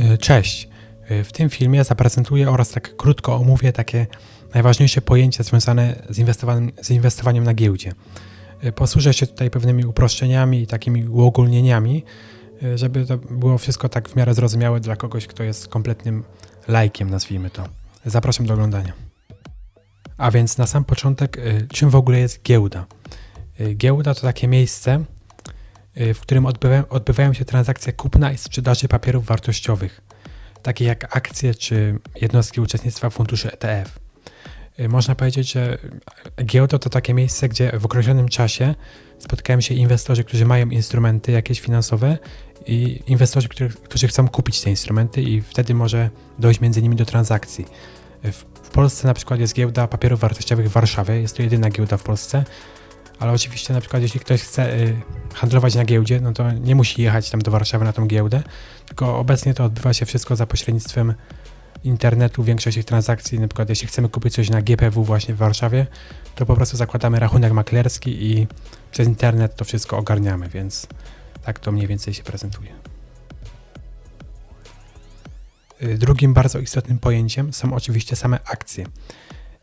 Y, Cześć. Y, W tym filmie zaprezentuję oraz tak krótko omówię takie najważniejsze pojęcia związane z inwestowaniem, z inwestowaniem na giełdzie. Y, Posłużę się tutaj pewnymi uproszczeniami i takimi uogólnieniami, żeby to było wszystko tak w miarę zrozumiałe dla kogoś, kto jest kompletnym lajkiem, nazwijmy to. Zapraszam do oglądania. A więc na sam początek, czym w ogóle jest giełda? Giełda to takie miejsce, w którym odbywają, odbywają się transakcje kupna i sprzedaży papierów wartościowych, takie jak akcje czy jednostki uczestnictwa funduszy ETF. Y, Można powiedzieć, że giełda to takie miejsce, gdzie w określonym czasie spotkają się inwestorzy, którzy mają instrumenty jakieś finansowe i inwestorzy, którzy, którzy chcą kupić te instrumenty i wtedy może dojść między nimi do transakcji. Y, W, w Polsce na przykład jest giełda papierów wartościowych w Warszawie, jest to jedyna giełda w Polsce, ale oczywiście na przykład jeśli ktoś chce y, handlować na giełdzie, no to nie musi jechać tam do Warszawy na tą giełdę, tylko obecnie to odbywa się wszystko za pośrednictwem internetu, większość tych transakcji, na przykład jeśli chcemy kupić coś na GPW właśnie w Warszawie, to po prostu zakładamy rachunek maklerski i przez internet to wszystko ogarniamy, więc tak to mniej więcej się prezentuje. Y, Drugim bardzo istotnym pojęciem są oczywiście same akcje.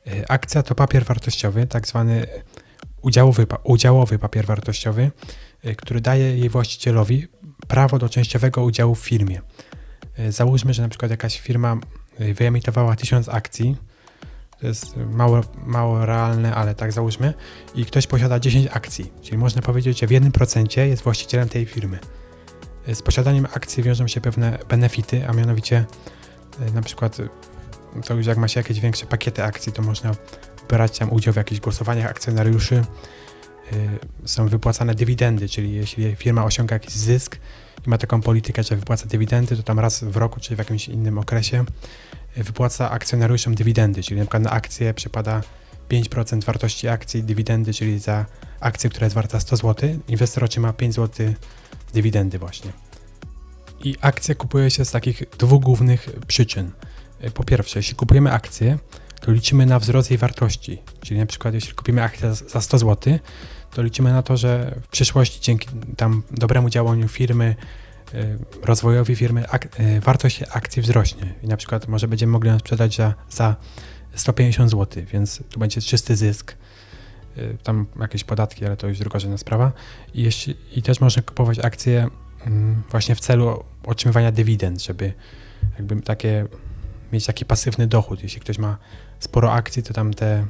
Y, Akcja to papier wartościowy, tak zwany udziałowy, udziałowy papier wartościowy, y, który daje jej właścicielowi prawo do częściowego udziału w firmie. Y, Załóżmy, że na przykład jakaś firma y, wyemitowała 1000 akcji, to jest mało, mało realne, ale tak załóżmy, i ktoś posiada 10 akcji, czyli można powiedzieć, że w 1% jest właścicielem tej firmy. Z posiadaniem akcji wiążą się pewne benefity, a mianowicie na przykład to już jak ma się jakieś większe pakiety akcji, to można brać tam udział w jakichś głosowaniach akcjonariuszy. Y, Są wypłacane dywidendy, czyli jeśli firma osiąga jakiś zysk i ma taką politykę, że wypłaca dywidendy, to tam raz w roku czy w jakimś innym okresie y, wypłaca akcjonariuszom dywidendy, czyli na przykład na akcję przypada 5% wartości akcji dywidendy, czyli za akcję, która jest warta 100 zł, inwestor otrzyma 5 zł dywidendy właśnie. I akcje kupuje się z takich dwóch głównych przyczyn. Y, Po pierwsze, jeśli kupujemy akcję, to liczymy na wzrost jej wartości. Czyli na przykład jeśli kupimy akcję za- za 100 zł, to liczymy na to, że w przyszłości dzięki tam dobremu działaniu firmy, y, rozwojowi firmy, ak- y, wartość akcji wzrośnie. I na przykład może będziemy mogli ją sprzedać za, za 150 zł, więc tu będzie czysty zysk. Y, Tam jakieś podatki, ale to już drugorzędna sprawa. I, jeśli, I też można kupować akcje mm, właśnie w celu otrzymywania dywidend, żeby jakby takie mieć taki pasywny dochód. Jeśli ktoś ma sporo akcji, to tam te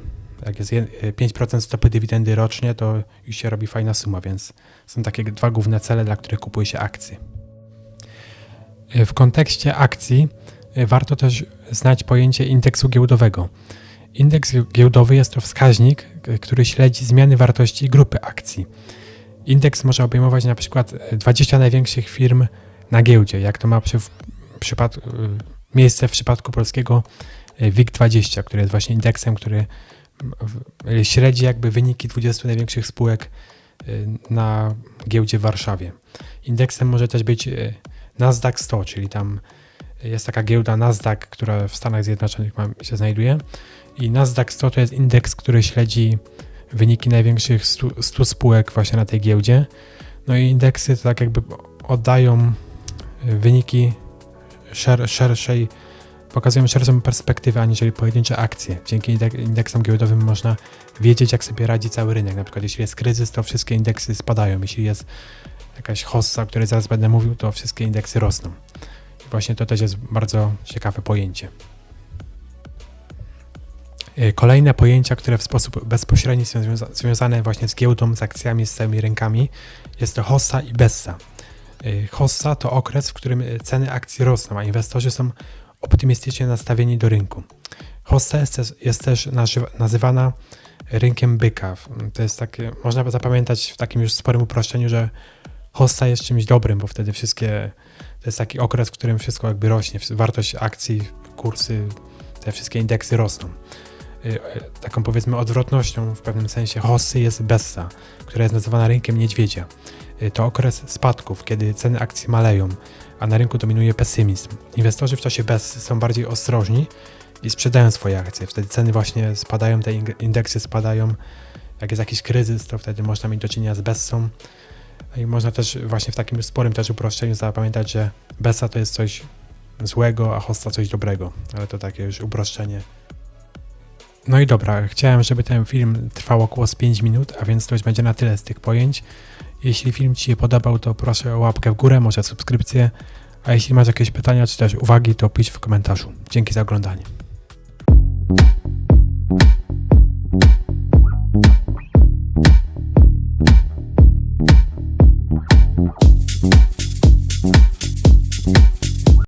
jak jest je- 5% stopy dywidendy rocznie, to już się robi fajna suma, więc są takie dwa główne cele, dla których kupuje się akcje. Y, W kontekście akcji y, warto też znać pojęcie indeksu giełdowego. Indeks giełdowy jest to wskaźnik, który śledzi zmiany wartości grupy akcji. Indeks może obejmować na przykład y, 20 największych firm na giełdzie, jak to ma przy, w przypadku, miejsce w przypadku polskiego y, WIG20, który jest właśnie indeksem, który y, śledzi jakby wyniki 20 największych spółek y, na giełdzie w Warszawie. Indeksem może też być Nasdaq 100, czyli tam jest taka giełda Nasdaq, która w Stanach Zjednoczonych się znajduje. I Nasdaq 100 to jest indeks, który śledzi wyniki największych 100, 100 spółek właśnie na tej giełdzie. No i indeksy to tak jakby oddają wyniki szer, szerszej, pokazują szerszą perspektywę aniżeli pojedyncze akcje. Dzięki indek- indeksom giełdowym można wiedzieć, jak sobie radzi cały rynek. Na przykład jeśli jest kryzys, to wszystkie indeksy spadają. Jeśli jest jakaś hossa, o której zaraz będę mówił, to wszystkie indeksy rosną. I właśnie to też jest bardzo ciekawe pojęcie. Y, Kolejne pojęcia, które w sposób bezpośredni są związa- związane właśnie z giełdą, z akcjami, z całymi rynkami, jest to hossa i bessa. Y, Hossa to okres, w którym y, ceny akcji rosną, a inwestorzy są optymistycznie nastawieni do rynku. Hossa jest jest też nazy- nazywana rynkiem byka. To jest takie, można zapamiętać w takim już sporym uproszczeniu, że hossa jest czymś dobrym, bo wtedy wszystkie, to jest taki okres, w którym wszystko jakby rośnie, wartość akcji, kursy, te wszystkie indeksy rosną. Y, y, Taką powiedzmy odwrotnością w pewnym sensie hossy jest bessa, która jest nazywana rynkiem niedźwiedzia. Y, To okres spadków, kiedy ceny akcji maleją, a na rynku dominuje pesymizm. Inwestorzy w czasie bessy są bardziej ostrożni i sprzedają swoje akcje. Wtedy ceny właśnie spadają, te indeksy spadają. Jak jest jakiś kryzys, to wtedy można mieć do czynienia z bessą. I można też właśnie w takim sporym też uproszczeniu zapamiętać, że bessa to jest coś złego, a hosta coś dobrego. Ale to takie już uproszczenie. No i dobra, chciałem, żeby ten film trwał około z 5 minut, a więc to już będzie na tyle z tych pojęć. Jeśli film Ci się podobał, to proszę o łapkę w górę, może subskrypcję, a jeśli masz jakieś pytania czy też uwagi, to pisz w komentarzu. Dzięki za oglądanie.